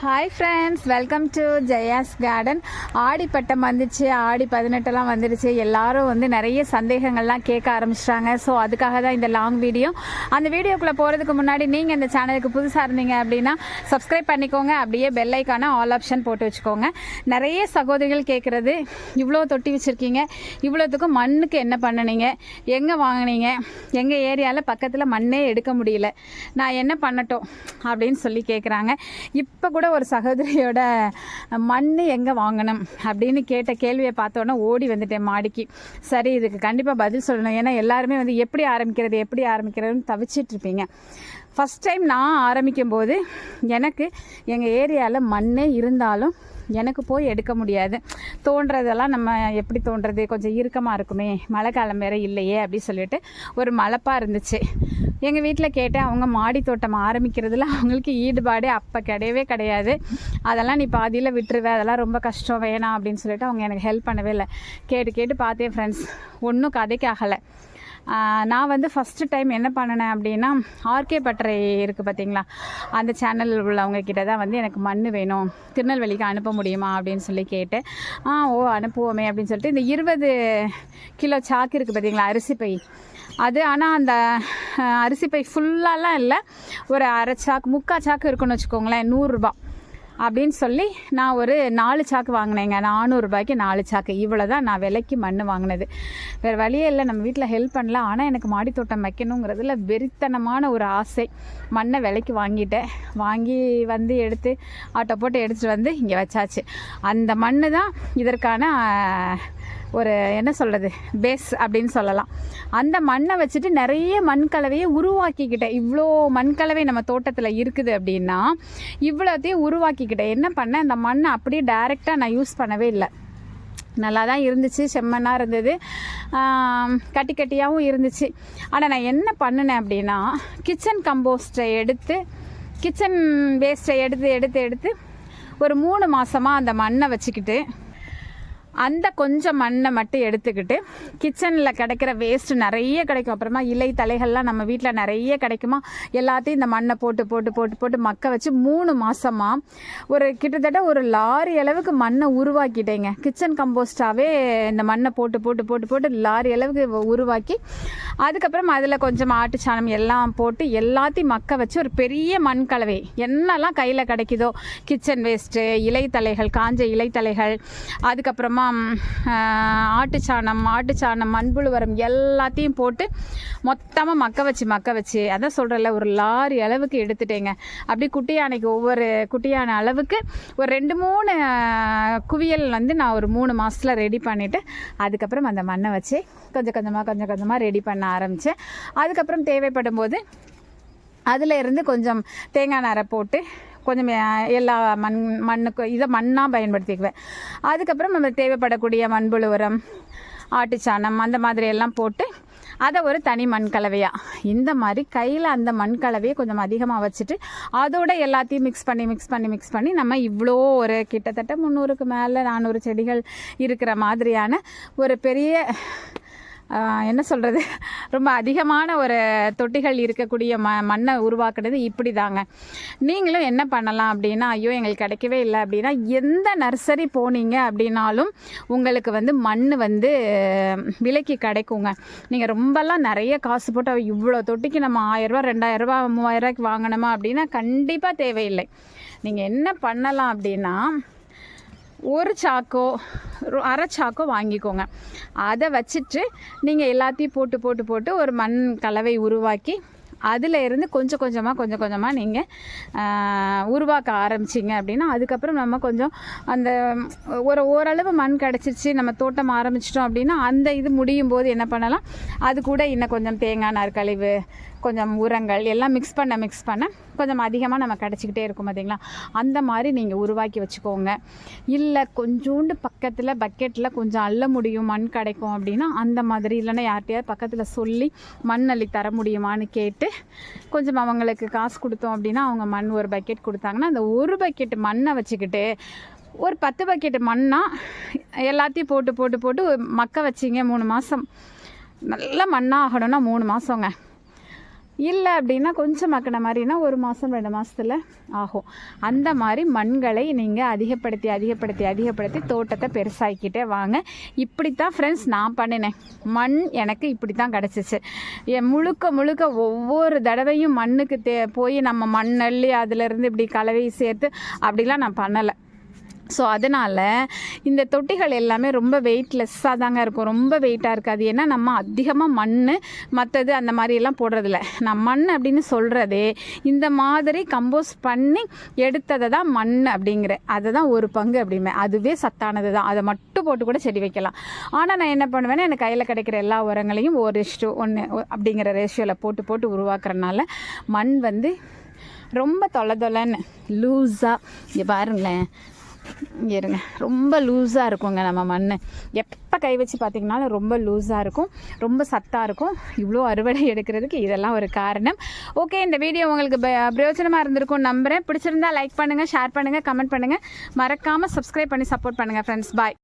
Hi friends welcome to Jaya's garden ஆடி பட்டம் வந்துச்சு. ஆடி பதினெட்டெல்லாம் வந்துடுச்சு எல்லாரும் வந்து நிறைய சந்தேகங்கள்லாம் கேட்க ஆரம்பிச்சிட்டாங்க. ஸோ அதுக்காக தான் இந்த லாங் வீடியோ அந்த வீடியோக்குள்ளே போகிறதுக்கு முன்னாடி நீங்கள் இந்த சேனலுக்கு புதுசாக இருந்தீங்க அப்படின்னா சப்ஸ்கிரைப் பண்ணிக்கோங்க. அப்படியே பெல் ஐக்கான ஆல் ஆப்ஷன் போட்டு வச்சுக்கோங்க. நிறைய சகோதரிகள் கேட்குறது இவ்வளோ தொட்டி வச்சுருக்கீங்க. இவ்வளோத்துக்கும் மண்ணுக்கு என்ன பண்ணுனீங்க? எங்கே வாங்கினீங்க? எங்கள் ஏரியாவில் பக்கத்தில் மண்ணே எடுக்க முடியல. நான் என்ன பண்ணட்டும்? அப்படின்னு சொல்லி கேட்குறாங்க இப்போ கூட ஒரு சகோதரியோட மண் எங்கே வாங்கணும்? அப்படின்னு கேட்ட கேள்வியை பார்த்தோன்னே ஓடி வந்துட்டேன் மாடிக்கு. சரி இதுக்கு கண்டிப்பாக பதில் சொல்லணும். ஏன்னா எல்லாருமே வந்து எப்படி ஆரம்பிக்கிறது எப்படி ஆரம்பிக்கிறதுன்னு தவிச்சிட்டு இருப்பீங்க. ஃபஸ்ட் டைம் நான் ஆரம்பிக்கும் போது எனக்கு எங்கள் ஏரியாவில் மண்ணே இருந்தாலும் எனக்கு போய் எடுக்க முடியாது. தோன்றதெல்லாம் நம்ம எப்படி தோன்றது? கொஞ்சம் இறுக்கமாக இருக்குமே. மழை காலம் வேறு இல்லையே அப்படி சொல்லிட்டு ஒரு மலைப்பாக இருந்துச்சு. எங்கள் வீட்டில் கேட்டேன் அவங்க மாடி தோட்டம் ஆரம்பிக்கிறதுல அவங்களுக்கு ஈடுபாடே அப்போ கிடையவே கிடையாது. அதெல்லாம் நீ பாதியில் விட்டுருவே அதெல்லாம் ரொம்ப கஷ்டம் வேணாம் அப்படின்னு சொல்லிட்டு அவங்க எனக்கு ஹெல்ப் பண்ணவே இல்லை. கேட்டு கேட்டு பார்த்தேன் ஃப்ரெண்ட்ஸ் ஒன்றும் கதைக்கு ஆகலை நான் வந்து ஃபஸ்ட்டு டைம் என்ன பண்ணினேன் அப்படின்னா ஆர்கே பட்டறை இருக்குது பார்த்தீங்களா அந்த சேனல் உள்ளவங்க கிட்ட தான் வந்து எனக்கு மண் வேணும். திருநெல்வேலிக்கு அனுப்ப முடியுமா அப்படின்னு சொல்லி கேட்டேன் ஆ ஓ அனுப்புவோமே அப்படின்னு சொல்லிட்டு இந்த இருபது கிலோ சாக்கு இருக்குது பார்த்தீங்களா அரிசி பை. அது ஆனால் அந்த அரிசி பை ஃபுல்லாலாம் இல்லை. ஒரு அரை சாக்கு முக்கால் சாக்கு இருக்குன்னு வச்சுக்கோங்களேன் நூறுரூபா அப்படின்னு சொல்லி நான் ஒரு நாலு சாக்கு வாங்கினேங்க. நானூறுரூபாய்க்கு நாலு சாக்கு. இவ்வளோ தான் நான் விலைக்கு மண் வாங்கினது. வேறு வழியே இல்லை. நம்ம வீட்டில் ஹெல்ப் பண்ணல ஆனால் எனக்கு மாடித்தோட்டம் வைக்கணுங்கிறதுல வெறித்தனமான ஒரு ஆசை. மண்ணை விலைக்கு வாங்கிட்டேன். வாங்கி வந்து எடுத்து ஆட்டோ போட்டு எடுத்துகிட்டு வந்து இங்கே வச்சாச்சு. அந்த மண் தான் இதற்கான ஒரு என்ன சொல்கிறது பேஸ் அப்படின்னு சொல்லலாம். அந்த மண்ணை வச்சுட்டு நிறைய மண் கலவையை உருவாக்கிக்கிட்டேன். இவ்வளோ மண் கலவை நம்ம தோட்டத்தில் இருக்குது அப்படின்னா இவ்வளோத்தையும் உருவாக்கிக்கிட்டேன். என்ன பண்ணேன்? அந்த மண்ணை அப்படியே டைரெக்டாக நான் யூஸ் பண்ணவே இல்லை. நல்லா தான் இருந்துச்சு செம்மண்ணாக இருந்தது. கட்டி கட்டியாகவும் இருந்துச்சு. ஆனால் நான் என்ன பண்ணினேன் அப்படின்னா கிச்சன் கம்போஸ்ட்டை எடுத்து கிச்சன் வேஸ்ட்டை எடுத்து எடுத்து எடுத்து ஒரு மூணு மாதமாக அந்த மண்ணை வச்சுக்கிட்டு அந்த கொஞ்சம் மண்ணை மட்டும் எடுத்துக்கிட்டு கிச்சனில் கிடைக்கிற வேஸ்ட் நிறைய கிடைக்கும். அப்புறமா இலை தலைகள்லாம் நம்ம வீட்டில் நிறைய கிடைக்குமா? எல்லாத்தையும் இந்த மண்ணை போட்டு போட்டு போட்டு போட்டு மக்க வச்சு மூணு மாசமா ஒரு கிட்டத்தட்ட ஒரு லாரி அளவுக்கு மண்ணை உருவாக்கிட்டேங்க. கிச்சன் கம்போஸ்டாகவே இந்த மண்ணை போட்டு போட்டு போட்டு போட்டு லாரி அளவுக்கு உருவாக்கி அதுக்கப்புறம் அதில் கொஞ்சம் ஆட்டு சாணம் எல்லாம் போட்டு எல்லாத்தையும் மக்க வச்சு ஒரு பெரிய மண் கலவை. என்னெல்லாம் கையில் கிடைக்குதோ? கிச்சன் வேஸ்ட்டு இலைத்தலைகள் காஞ்ச இலைத்தலைகள் அதுக்கப்புறமா ஆட்டுச்சாணம் ஆட்டுச்சாணம் மண்புழு வரம் எல்லாத்தையும் போட்டு மொத்தமாக மக்க வச்சு மக்க வச்சு அதான் சொல்கிறேன்ல ஒரு லாரி அளவுக்கு எடுத்துட்டேங்க. அப்படி குட்டி யானைக்கு ஒவ்வொரு குட்டியான அளவுக்கு ஒரு ரெண்டு மூணு குவியல் வந்து நான் ஒரு மூணு மாதத்தில் ரெடி பண்ணிவிட்டு அதுக்கப்புறம் அந்த மண்ணை வச்சு கொஞ்சம் கொஞ்சமாக கொஞ்சம் கொஞ்சமாக ரெடி பண்ண ஆரம்பித்தேன் அதுக்கப்புறம் தேவைப்படும் போது அதில் இருந்து கொஞ்சம் தேங்காய் நாரை போட்டு கொஞ்சம் எல்லா மண் மண்ணுக்கு இதை மண்ணாக பயன்படுத்திக்குவேன். அதுக்கப்புறம் நம்ம தேவைப்படக்கூடிய மண்புழு உரம் ஆட்டுச்சாணம் அந்த மாதிரி எல்லாம் போட்டு அதை ஒரு தனி மண் கலவையாக இந்த மாதிரி கையில் அந்த மண் கலவையை கொஞ்சம் அதிகமாக வச்சுட்டு அதோட எல்லாத்தையும் மிக்ஸ் பண்ணி மிக்ஸ் பண்ணி மிக்ஸ் பண்ணி நம்ம இவ்வளோ ஒரு கிட்டத்தட்ட முந்நூறுக்கு மேலே நானூறு செடிகள் இருக்கிற மாதிரியான ஒரு பெரிய என்ன சொல்கிறது ரொம்ப அதிகமான ஒரு தொட்டிகள் இருக்கக்கூடிய ம மண்ணை உருவாக்குறது இப்படி தாங்க நீங்களும் என்ன பண்ணலாம் அப்படின்னா ஐயோ எங்களுக்கு கிடைக்கவே இல்லை அப்படின்னா எந்த நர்சரி போனீங்க அப்படின்னாலும் உங்களுக்கு வந்து மண் வந்து விலைக்கு கிடைக்குங்க. நீங்கள் ரொம்பலாம் நிறைய காசு போட்டு இவ்வளோ தொட்டிக்கு நம்ம ஆயிரரூபா ரெண்டாயிரரூபா மூவாயிரரூபாய்க்கு வாங்கணுமா? அப்படின்னா கண்டிப்பாக தேவையில்லை. நீங்கள் என்ன பண்ணலாம் அப்படின்னா ஒரு சாக்கோ அரை சாக்கோ வாங்கிக்கோங்க. அதை வச்சுட்டு நீங்கள் எல்லாத்தையும் போட்டு போட்டு போட்டு ஒரு மண் கலவை உருவாக்கி அதில் இருந்து கொஞ்சம் கொஞ்சமாக கொஞ்சம் கொஞ்சமாக நீங்கள் உருவாக்க ஆரம்பிச்சிங்க அப்படின்னா அதுக்கப்புறம் நம்ம கொஞ்சம் அந்த ஒரு ஓரளவு மண் கிடச்சிருச்சு நம்ம தோட்டம் ஆரம்பிச்சிட்டோம் அப்படின்னா அந்த இது முடியும் போது என்ன பண்ணலாம்? அது கூட இன்னும் கொஞ்சம் தேங்காய் நாற்கழிவு கொஞ்சம் உரங்கள் எல்லாம் மிக்ஸ் பண்ண மிக்ஸ் பண்ண கொஞ்சம் அதிகமாக நம்ம கிடச்சிக்கிட்டே இருக்கும் பார்த்தீங்களா அந்த மாதிரி நீங்கள் உருவாக்கி வச்சுக்கோங்க. இல்லை கொஞ்சோண்டு பக்கத்தில் பக்கெட்டில் கொஞ்சம் அள்ள முடியும் மண் கிடைக்கும் அப்படின்னா அந்த மாதிரி இல்லைன்னா யார்கிட்டயாவது பக்கத்தில் சொல்லி மண் அள்ளி தர முடியுமான்னு கேட்டு கொஞ்சம் அவங்களுக்கு காசு கொடுத்தோம் அப்படின்னா அவங்க மண் ஒரு பக்கெட் கொடுத்தாங்கன்னா அந்த ஒரு பக்கெட் மண்ணை வச்சுக்கிட்டு ஒரு பத்து பக்கெட் மண்ணா எல்லாத்தையும் போட்டு போட்டு போட்டு மக்க வச்சிங்க மூணு மாதம் நல்ல மண்ணாக ஆகணும்னா மூணு மாதங்க இல்லை அப்படின்னா கொஞ்சம் மக்கின மாதிரினா ஒரு மாதம் ரெண்டு மாதத்தில் ஆகும். அந்த மாதிரி மண்களை நீங்கள் அதிகப்படுத்தி அதிகப்படுத்தி அதிகப்படுத்தி தோட்டத்தை பெருசாக்கிட்டே வாங்க. இப்படி தான் ஃப்ரெண்ட்ஸ் நான் பண்ணினேன். மண் எனக்கு இப்படி தான் கிடச்சிச்சு. என் முழுக்க முழுக்க ஒவ்வொரு தடவையும் மண்ணுக்கு தே போய் நம்ம மண் அள்ளி அதிலிருந்து இப்படி கலவை சேர்த்து அப்படிலாம் நான் பண்ணலை. ஸோ அதனால் இந்த தொட்டிகள் எல்லாமே ரொம்ப வெயிட்லெஸ்ஸாக தாங்க இருக்கும். ரொம்ப வெயிட்டாக இருக்காது. ஏன்னா நம்ம அதிகமாக மண் மற்றது அந்த மாதிரியெல்லாம் போடுறதில்ல. நான் மண் அப்படின்னு சொல்கிறதே இந்த மாதிரி கம்போஸ் பண்ணி எடுத்ததை தான் மண் அப்படிங்கிற. அதை தான் ஒரு பங்கு அப்படிமே. அதுவே சத்தானது தான். அதை மட்டும் போட்டு கூட செடி வைக்கலாம். ஆனால் நான் என்ன பண்ணுவேன்னா எனக்கு கையில் கிடைக்கிற எல்லா உரங்களையும் ஒரு இஷ்டு ஒன்று அப்படிங்கிற ரேஷியோவில் போட்டு போட்டு உருவாக்குறனால மண் வந்து ரொம்ப தொலை தொலைன்னு லூஸாக இங்கே பாருங்களேன். இருங்க. ரொம்ப லூஸாக இருக்குங்க நம்ம மண் எப்போ கை வச்சு பார்த்திங்கனாலும் ரொம்ப லூஸாக இருக்கும். ரொம்ப சத்தாக இருக்கும். இவ்வளோ அறுவடை எடுக்கிறதுக்கு இதெல்லாம் ஒரு காரணம். ஓகே இந்த வீடியோ உங்களுக்கு ப- பிரயோஜனமாக இருந்திருக்கும் நம்புகிறேன் பிடிச்சிருந்தா லைக் பண்ணுங்கள் ஷேர் பண்ணுங்கள் கமெண்ட் பண்ணுங்கள் மறக்காமல் சப்ஸ்கிரைப் பண்ணி சப்போர்ட் பண்ணுங்கள் ஃப்ரெண்ட்ஸ் பாய்